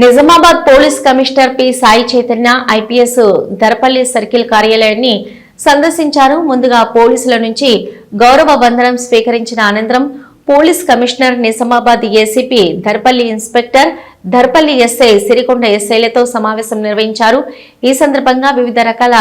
Nizamabad police commissioner P. Sai Chaitanya IPS Darpalli circle కార్యాలయాన్ని సందర్శించారు. ముందుగా పోలీసుల నుంచి గౌరవ వందనం స్వీకరించిన అనంతరం police commissioner Nizamabad ACP Darpalli inspector Darpalli SI Sirikonda ఎస్ఐలతో సమావేశం నిర్వహించారు. ఈ సందర్భంగా వివిధ రకాల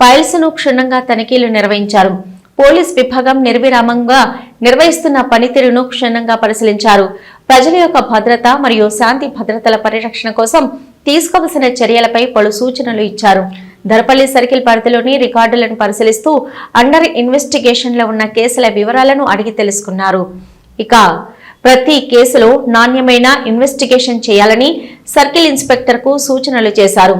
ఫైల్స్ను క్షుణ్ణంగా తనిఖీలు నిర్వహించారు. పోలీస్ విభాగం నిర్విరామంగా నిర్వహిస్తున్న పనితీరును క్షుణ్ణంగా పరిశీలించారు. ప్రజల యొక్క భద్రత మరియు శాంతి భద్రతల పరిరక్షణ కోసం తీసుకోవలసిన చర్యలపై పలు సూచనలు ఇచ్చారు. ధరపల్లి సర్కిల్ పరిధిలోని రికార్డులను పరిశీలిస్తూ అండర్ ఇన్వెస్టిగేషన్లో ఉన్న కేసుల వివరాలను అడిగి తెలుసుకున్నారు. ఇక ప్రతి కేసులో నాణ్యమైన ఇన్వెస్టిగేషన్ చేయాలని సర్కిల్ ఇన్స్పెక్టర్కు సూచనలు చేశారు.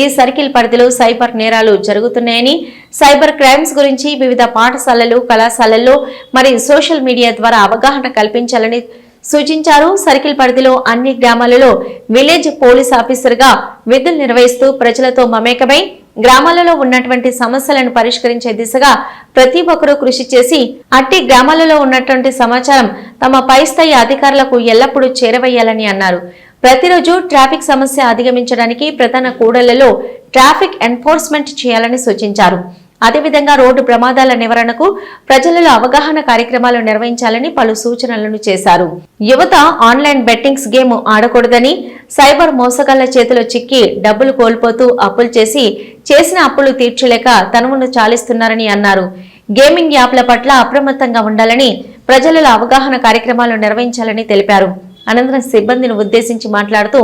ఈ సర్కిల్ పరిధిలో సైబర్ నేరాలు జరుగుతున్నాయని సైబర్ క్రైమ్స్ గురించి వివిధ పాఠశాలలు కళాశాలల్లో మరియు సోషల్ మీడియా ద్వారా అవగాహన కల్పించాలని సూచించారు. సర్కిల్ పరిధిలో అన్ని గ్రామాలలో విలేజ్ పోలీస్ ఆఫీసర్గా విధులు నిర్వహిస్తూ ప్రజలతో మమేకమై గ్రామాలలో ఉన్నటువంటి సమస్యలను పరిష్కరించే దిశగా ప్రతి ఒక్కరూ కృషి చేసి అట్టి గ్రామాలలో ఉన్నటువంటి సమాచారం తమ పై స్థాయి అధికారులకు ఎల్లప్పుడూ చేరవేయాలని అన్నారు. ప్రతిరోజు ట్రాఫిక్ సమస్య అధిగమించడానికి ప్రధాన కూడళ్ళలో ట్రాఫిక్ ఎన్ఫోర్స్మెంట్ చేయాలని సూచించారు. అదేవిధంగా రోడ్డు ప్రమాదాల నివారణకు ప్రజలలో అవగాహన కార్యక్రమాలు నిర్వహించాలని పలు సూచనలను చేశారు. యువత ఆన్లైన్ బెట్టింగ్స్ గేమ్ ఆడకూడదని సైబర్ మోసగాళ్ళ చేతిలో చిక్కి డబ్బులు కోల్పోతూ అప్పులు చేసి చేసిన అప్పులు తీర్చలేక తనువును చాలిస్తున్నారని అన్నారు. గేమింగ్ యాప్ల పట్ల అప్రమత్తంగా ఉండాలని ప్రజలలో అవగాహన కార్యక్రమాలు నిర్వహించాలని తెలిపారు. అనంతరం సిబ్బందిని ఉద్దేశించి మాట్లాడుతూ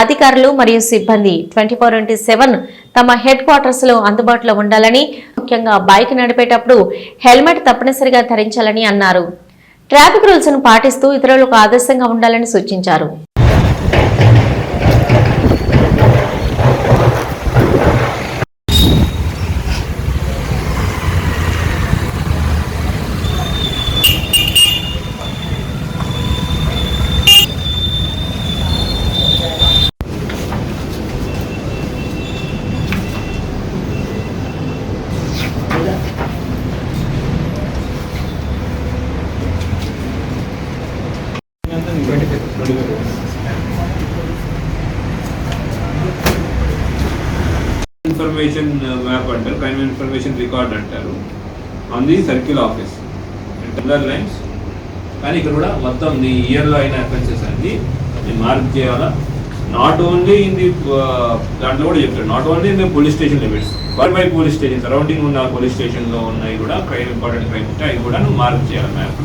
అధికారులు మరియు సిబ్బంది ట్వంటీ ఫోర్ ఇంటూ సెవెన్ తమ హెడ్ క్వార్టర్స్లో అందుబాటులో ఉండాలని ముఖ్యంగా బైక్ నడిపేటప్పుడు హెల్మెట్ తప్పనిసరిగా ధరించాలని అన్నారు. ట్రాఫిక్ రూల్స్ను పాటిస్తూ ఇతరులకు ఆదర్శంగా ఉండాలని సూచించారు. ఇన్ఫర్మేషన్ మ్యాప్ అంటారు క్రైమ్ ఇన్ఫర్మేషన్ రికార్డ్ అంటారు. On the circle office. Under lines కానీ ఇక్కడ కూడా మొత్తం నీ ఇయర్లో అయిన అఫెన్సెస్ అన్ని నేను మార్క్ చేయాలా? నాట్ ఓన్లీ ఇన్ ది దాంట్లో కూడా చెప్తాడు not only in the police station limits or by police station surrounding ఉన్న పోలీస్ స్టేషన్లో ఉన్నాయి కూడా క్రైమ్ ఇంపార్టెంట్ క్రైమ్ ఉంటే అవి కూడా నువ్వు మార్క్ చేయాలి మ్యాప్.